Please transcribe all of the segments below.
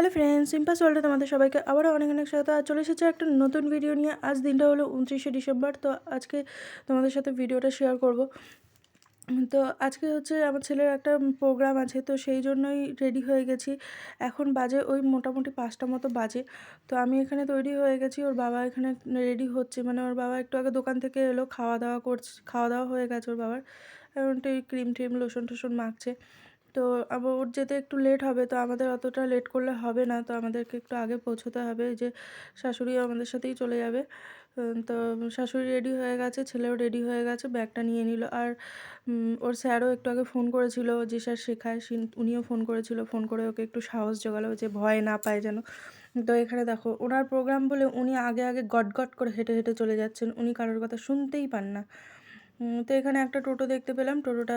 Hello friends সিম্পাস ওয়ার্ল্ডে তোমাদের সবাইকে আবারও অনেক অনেক স্বাগত। আর চলে এসেছে একটা নতুন ভিডিও নিয়ে। আজ দিনটা হলো উনত্রিশে ডিসেম্বর, তো আজকে তোমাদের সাথে ভিডিওটা শেয়ার করব। তো আজকে হচ্ছে আমার ছেলের একটা প্রোগ্রাম আছে, তো সেই জন্যই রেডি হয়ে গেছি। এখন বাজে ওই মোটামুটি পাঁচটা মতো বাজে। তো আমি এখানে তৈরি হয়ে গেছি, ওর বাবা এখানে রেডি হচ্ছে। মানে ওর বাবা একটু আগে দোকান থেকে এলো, খাওয়া দাওয়া করছে, খাওয়া দাওয়া হয়ে গেছে ওর বাবার। এখন একটু ক্রিম ট্রিম লোশন টোশন মাখছে। তো আবার ওর যেতে একটু লেট হবে, তো আমাদের অতটা লেট করলে হবে না। তো আমাদেরকে একটু আগে পৌঁছতে হবে যে শাশুড়িও আমাদের সাথেই চলে যাবে। তো শাশুড়ি রেডি হয়ে গেছে, ছেলেও রেডি হয়ে গেছে, ব্যাগটা নিয়ে নিল। আর ওর স্যারও একটু আগে ফোন করেছিল, যে স্যার শেখায় উনিও ফোন করেছিল ফোন করে ওকে একটু সাহস জোগালো, যে ভয় না পায় যেন। তো এখানে দেখো, ওনার প্রোগ্রাম বলে উনি আগে আগে গট গট করে হেঁটে হেঁটে চলে যাচ্ছেন। উনি কারোর কথা শুনতেই পান না। তো এখানে একটা টোটো দেখতে পেলাম। টোটোটা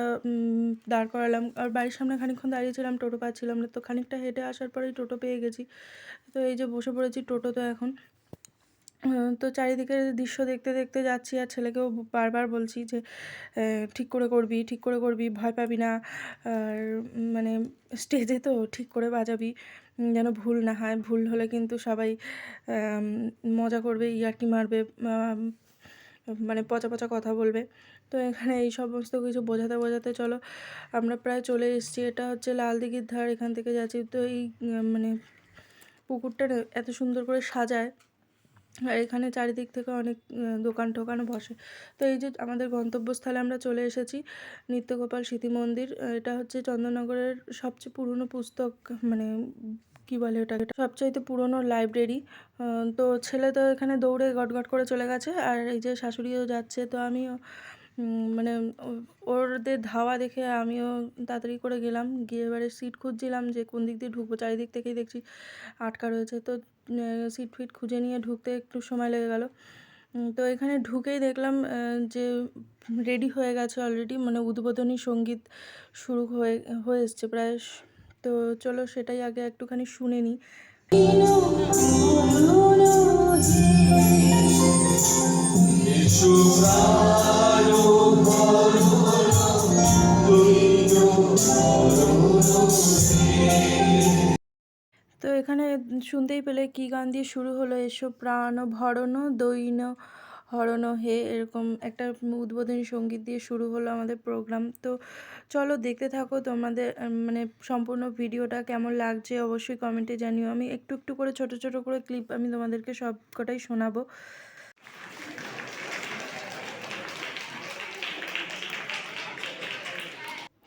দাঁড় করালাম। আর বাড়ির সামনে খানিকক্ষণ দাঁড়িয়েছিলাম টোটো পাচ্ছিলাম না। তো খানিকটা হেঁটে আসার পরেই টোটো পেয়ে গেছি। তো এই যে বসে পড়েছি টোটো তো এখন। তো চারিদিকের দৃশ্য দেখতে দেখতে যাচ্ছি আর ছেলেকেও বারবার বলছি যে ঠিক করে করবি, ঠিক করে করবি, ভয় পাবি না। আর মানে স্টেজে তো ঠিক করে বাজাবি। যেন ভুল না হয়। ভুল হলে কিন্তু সবাই মজা করবে, ইয়ার্কি মারবে মানে পচা পচা কথা বলবে। তো এখানে এই সমস্ত কিছু বোঝাতে বোঝাতে চলো, আমরা প্রায় চলে এসেছি। এটা হচ্ছে লাল দিঘির ধার, এখান থেকে যাচ্ছি। তো এই মানে পুকুরটা এত সুন্দর করে সাজায়, আর এখানে চারিদিক থেকে অনেক দোকান টোকানও বসে। তো এই যে আমাদের গন্তব্যস্থলে আমরা চলে এসেছি, নিত্যগোপাল স্মৃতি মন্দির। এটা হচ্ছে চন্দননগরের সবচেয়ে পুরনো পুস্তক মানে কি বলে ওটাকে? সবচাইতে পুরনো লাইব্রেরি। তো ছেলে তো এখানে দৌড়ে গটগট করে চলে গেছে, আর এই যে শাশুড়িও যাচ্ছে। তো আমিও মানে ওদের ধাওয়া দেখে আমিও তাড়াতাড়ি করে গেলাম। গিয়ে এবারে সিট খুঁজছিলাম যে কোন দিক দিয়ে ঢুকবো। চারিদিক থেকেই দেখছি আটকা রয়েছে। তো সিট ফিট খুঁজে নিয়ে ঢুকতে একটু সময় লেগে গেল। তো এখানে ঢুকেই দেখলাম যে রেডি হয়ে গেছে অলরেডি মানে উদ্বোধনী সংগীত শুরু হয়ে হয়ে এসছে প্রায়। তো চলো সেটাই আগে একটুখানি শুনে নিই। তো শুনতেই পেলে কী গান দিয়ে শুরু হলো? এসো প্রাণ ভরণ, দৈন হরণ, হে, এরকম একটা উদ্বোধনী সংগীত দিয়ে শুরু হলো আমাদের প্রোগ্রাম তো চলো দেখতে থাকো তোমাদের মানে সম্পূর্ণ ভিডিওটা কেমন লাগছে? অবশ্যই কমেন্টে জানিও। আমি একটু একটু করে, ছোট ছোট করে ক্লিপ আমি তোমাদেরকে সব কটাই শোনাবো।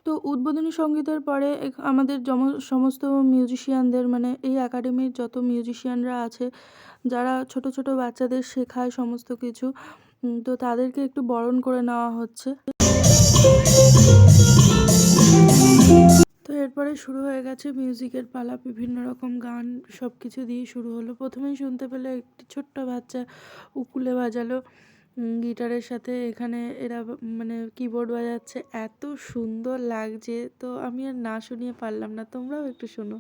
তো উদ্বোধনী সঙ্গীতের পরে আমাদের সমস্ত মিউজিশিয়ানদের মানে এই একাডেমির যত মিউজিশিয়ানরা আছে, যারা ছোট ছোট বাচ্চাদের শেখায় সমস্ত কিছু তো তাদেরকে একটু বরণ করে নেওয়া হচ্ছে। তো এরপরে শুরু হয়ে গেছে মিউজিকের পালা, বিভিন্ন রকম গান সব কিছু দিয়ে শুরু হলো। প্রথমেই শুনতে পেলে একটি ছোট্ট বাচ্চা উকুলে বাজালো। গিটারের সাথে এখানে এরা মানে কিবোর্ড বাজাচ্ছে। এত সুন্দর লাগছে, তো আমি আর না শুনিয়ে পারলাম না। তোমরাও একটু শোনো।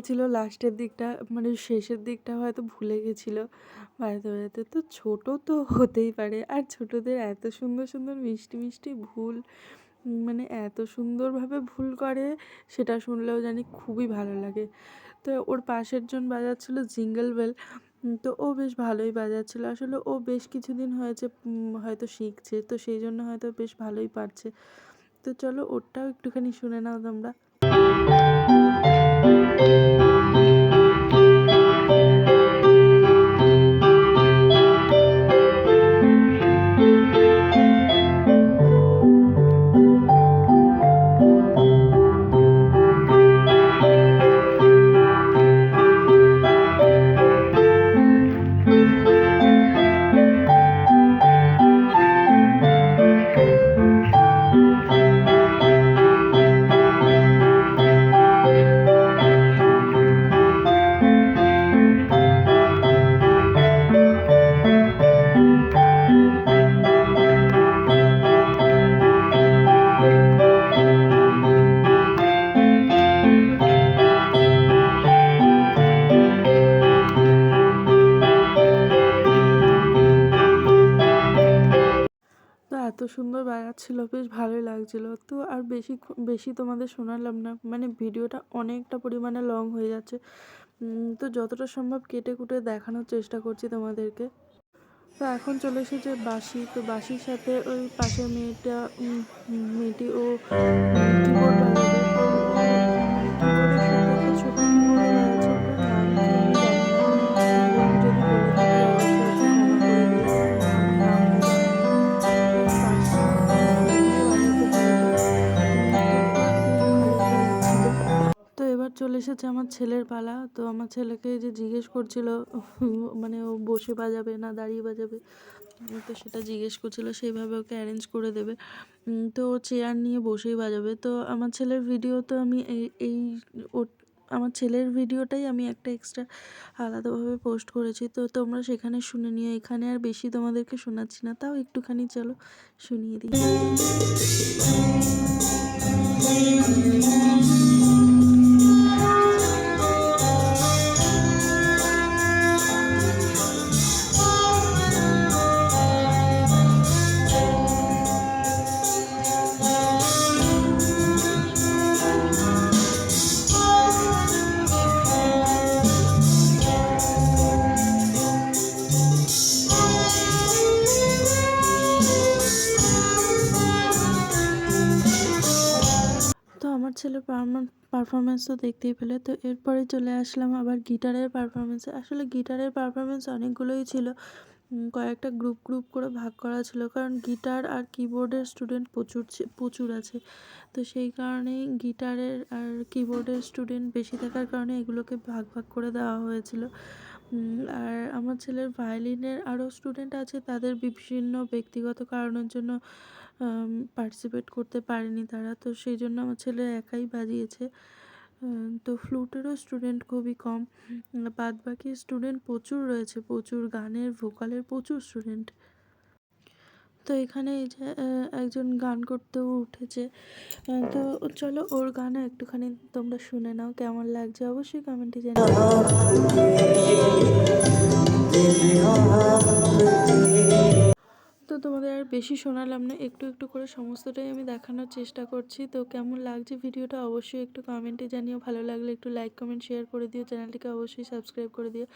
গেছিল লাস্টের দিকটা মানে শেষের দিকটা হয়তো ভুলে গেছিল। বাড়িতে বাড়িতে তো ছোট তো হতেই পারে। আর ছোটদের এত সুন্দর সুন্দর মিষ্টি মিষ্টি ভুল মানে এত সুন্দরভাবে ভুল করে, সেটা শুনলেও জানি খুবই ভালো লাগে। তো ওর পাশের জন বাজাচ্ছিল জিঙ্গল বেল তো ও বেশ ভালোই বাজাচ্ছিল। আসলে ও বেশ কিছুদিন হয়েছে হয়তো শিখছে, তো সেই জন্য হয়তো বেশ ভালোই পারছে। তো চলো, ওরটাও একটুখানি শুনে নাও তোমরা। বাজাচ্ছিল বেশ ভালোই লাগছিল। তো আর বেশি বেশি তোমাদের শোনালাম না। মানে ভিডিওটা অনেকটা পরিমাণে লং হয়ে যাচ্ছে। তো যতটা সম্ভব কেটে কুটে দেখানোর চেষ্টা করছি তোমাদেরকে। তো এখন চলে এসেছে বাসি। তো বাসির সাথে ওই পাশের মেয়েটা মেয়েটি ও কিবোর্ড বাজাবে। চলে এসেছে আমার ছেলের পালা। তো আমার ছেলেকে যে জিজ্ঞেস করছিল মানে ও বসে বাজাবে না দাঁড়িয়ে বাজাবে? তো সেটা জিজ্ঞেস করছিল, সেইভাবে ওকে অ্যারেঞ্জ করে দেবে। তো ও চেয়ার নিয়ে বসেই বাজাবে। তো আমার ছেলের ভিডিও তো আমি এই এই আমার ছেলের ভিডিওটাই আমি একটা এক্সট্রা আলাদাভাবে পোস্ট করেছি। তো তোমরা সেখানে শুনে নিও, এখানে আর বেশি তোমাদেরকে শোনাচ্ছি না। তাও একটুখানি চলো, শুনিয়ে দিই। পারফরমেন্স তো দেখতেই পেলে। তো এরপরে চলে আসলাম আবার গিটারের পারফরমেন্সে। আসলে গিটারের পারফরমেন্স অনেকগুলোই ছিল। কয়েকটা গ্রুপ গ্রুপ করে ভাগ করা ছিল। কারণ গিটার আর কিবোর্ডের স্টুডেন্ট প্রচুর প্রচুর আছে। তো সেই কারণেই গিটারের আর কিবোর্ডের স্টুডেন্ট বেশি থাকার কারণে এগুলোকে ভাগ ভাগ করে দেওয়া হয়েছিল। আর আমার ছেলের ভায়োলিনের আরও স্টুডেন্ট আছে। তাদের বিভিন্ন ব্যক্তিগত কারণের জন্য পার্টিসিপেট করতে পারেনি তারা। তো সেই জন্য আমার ছেলে একাই বাজিয়েছে। তো ফ্লুটেরও স্টুডেন্ট খুবই কম। বাদ বাকি স্টুডেন্ট প্রচুর রয়েছে, প্রচুর গানের ভোকালের প্রচুর স্টুডেন্ট তো এখানে এই যে একজন গান করতেও উঠেছে। তো চলো ওর গানও একটুখানি তোমরা শুনে নাও, কেমন লাগছে অবশ্যই কমেন্টে জানাও। তো তোমাদের আর বেশি শোনালাম না, একটু একটু করে সমস্তটাই আমি দেখানোর চেষ্টা করছি। তো কেমন লাগছে ভিডিওটা অবশ্যই একটু কমেন্টে জানিও, ভালো লাগলে একটু লাইক কমেন্ট শেয়ার করে দিও, চ্যানেলটিকে অবশ্যই সাবস্ক্রাইব করে দিও।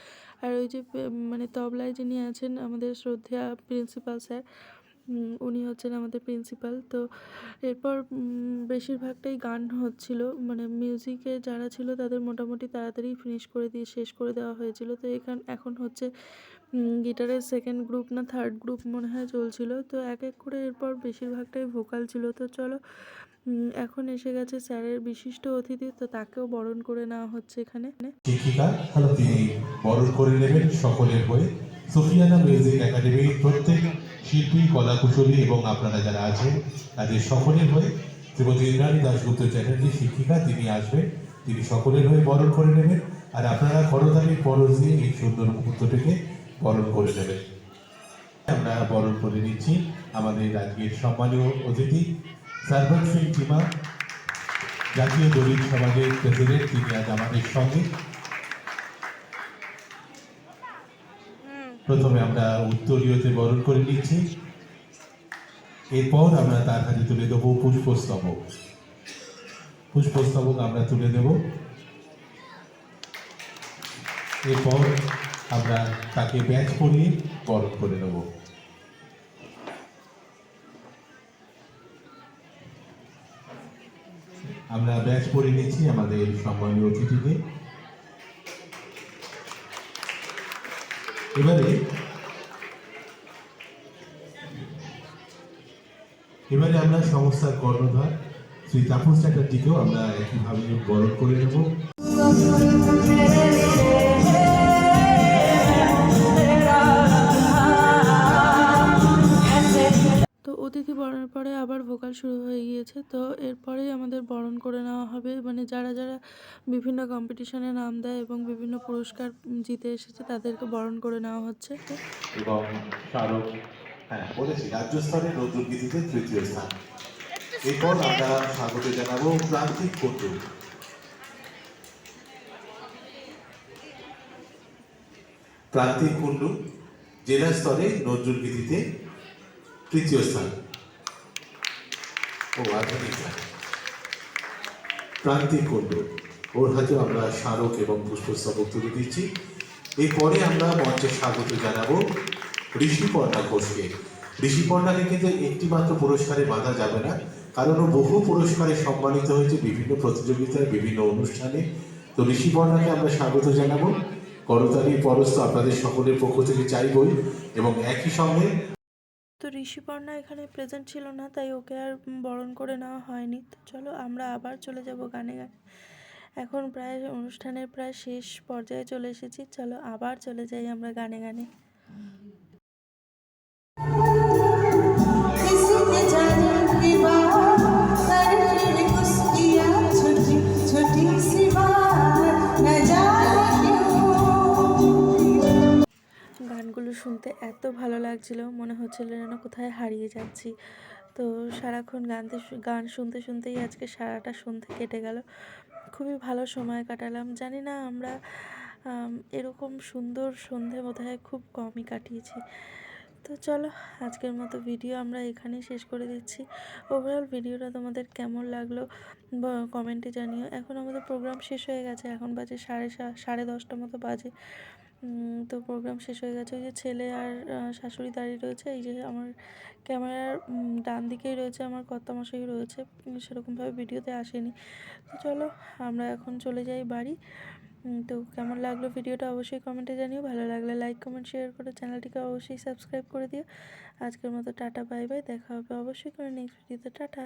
আর ওই যে মানে তবলায় যিনি আছেন আমাদের শ্রদ্ধা প্রিন্সিপাল স্যার উনি হচ্ছেন আমাদের প্রিন্সিপাল তো এরপর বেশিরভাগটাই গান হচ্ছিল মানে মিউজিকে যারা ছিল তাদের মোটামুটি তাড়াতাড়ি ফিনিশ করে দিয়ে শেষ করে দেওয়া হয়েছিল। তো এখান, এখন হচ্ছে গিটারের সেকেন্ড গ্রুপ না থার্ড গ্রুপ মনে হয় চলছিল। তো এক এক করে এরপর বেশিরভাগটাই ভোকাল ছিল। তো চলো এখন এসে গেছে স্যারের বিশিষ্ট অতিথি। তো তাকেও বরণ করে নেওয়া হচ্ছে এখানে। তিনি বরণ করে নেবেন সকলের হয়ে। সোফিয়ানা মিউজিক একাডেমির প্রত্যেক শিল্পী, কলাকুশলী এবং আপনারা যারা আছেন, তাদের সকলের হয়ে শ্রীমতী ইন্দ্রাণী দাশগুপ্ত চ্যাটার্জি শিক্ষিকা, তিনি আসবেন। তিনি সকলের হয়ে বরণ করে নেবেন। আর আপনারা করতালির পরশ দিয়ে এই সুন্দর মুহূর্তটিকে বরণ করে নেবেন আমরা বরণ করে নিচ্ছি। আমাদের আজকের সম্মানীয় অতিথি সার্ভার সিং টিমা জাতীয় দলিত সমাজের প্রেসিডেন্ট তিনি আজ আমাদের সঙ্গে। প্রথমে আমরা উত্তরীয়তে বরণ করে নিচ্ছি। এরপর আমরা তার হাতে তুলে দেবো পুষ্পস্তবক। পুষ্পস্তবক আমরা তুলে দেব। এরপর আমরা তাকে ব্যাচ পরিয়ে বরণ করে নেব। আমরা ব্যাচ পরে নিচ্ছি আমাদের সম্মানীয় অতিথিকে। এবারে এবারে আমরা সংস্থার কর্ণধার শ্রী তাপস চ্যাটার্জিকেও আমরা একইভাবে বরণ করে নেব। অতিথি বরণের পরে আবার ভোকাল শুরু হয়ে গিয়েছে। তো এরপরেই আমাদের বরণ করে নেওয়া হবে। মানে যারা যারা বিভিন্ন কম্পিটিশনে নাম দেয় এবং বিভিন্ন পুরস্কার জিতে এসেছে, তাদেরকে বরণ করে নেওয়া হচ্ছে। এবং স্মারক হ্যাঁ বলেছি, রাজ্য স্তরে নজরুল গীতিতে তৃতীয় স্থান। এরপর আমরা স্বাগত জানাব প্রান্তিক কুণ্ডু প্রান্তিক জেলা স্তরে নজরুল গীতিতে তৃতীয় স্থান। ও আধুনিক প্রান্তিক কুণ্ডু। ওর হাতে আমরা স্মারক এবং পুষ্পস্তবক তুলে দিচ্ছি। এরপরে আমরা মঞ্চে স্বাগত জানাব ঋষিপর্ণা ঘোষকে। ঋষিপর্ণাকে কিন্তু একটি মাত্র পুরস্কারে বাঁধা যাবে না, কারণ ও বহু পুরস্কারে সম্মানিত হয়েছে বিভিন্ন প্রতিযোগিতায়, বিভিন্ন অনুষ্ঠানে। তো ঋষিপর্ণাকে আমরা স্বাগত জানাব। করতালির পরস্ত আপনাদের সকলের পক্ষ থেকে চাইবই এবং একই সঙ্গে তো ঋষিপর্ণা এখানে প্রেজেন্ট ছিল না, তাই ওকে আর বরণ করে নেওয়া হয়নি। তো চলো আমরা আবার চলে যাব গানে গানে। এখন প্রায় অনুষ্ঠানের প্রায় শেষ পর্যায়ে চলে এসেছি। চলো আবার চলে যাই আমরা গানে গানে। শুনতে এত ভালো লাগছিল। মনে হচ্ছিল যেন কোথায় হারিয়ে যাচ্ছি। তো সারাক্ষণ গানতে গান শুনতে শুনতেই আজকে সারাটা শুনতে কেটে গেল। খুবই ভালো সময় কাটালাম। জানি না আমরা এরকম সুন্দর সন্ধে বোধহয় খুব কমই কাটিয়েছি। তো চলো, আজকের মতো ভিডিও আমরা এখানেই শেষ করে দিচ্ছি। ওভারঅল ভিডিওটা তোমাদের কেমন লাগল কমেন্টে জানিও। এখন আমাদের প্রোগ্রাম শেষ হয়ে গেছে। এখন বাজে সাড়ে সাড়ে দশটা মতো বাজে। তো প্রোগ্রাম শেষ হয়ে গেছে। ওই যে ছেলে আর শাশুড়ি দাঁড়িয়ে রয়েছে। এই যে আমার ক্যামেরার ডান দিকেই রয়েছে, আমার কর্তামশাই রয়েছে। সেরকমভাবে ভিডিওতে আসেনি। তো চলো, আমরা এখন চলে যাই বাড়ি। তো কেমন লাগল ভিডিওটা অবশ্যই কমেন্টে জানিও। ভালো লাগলে লাইক কমেন্ট শেয়ার করে চ্যানেলটিকে অবশ্যই সাবস্ক্রাইব করে দিও। আজকের মতো টাটা বাই বাই দেখা হবে অবশ্যই করে নেক্সট ভিডিওতে টাটা।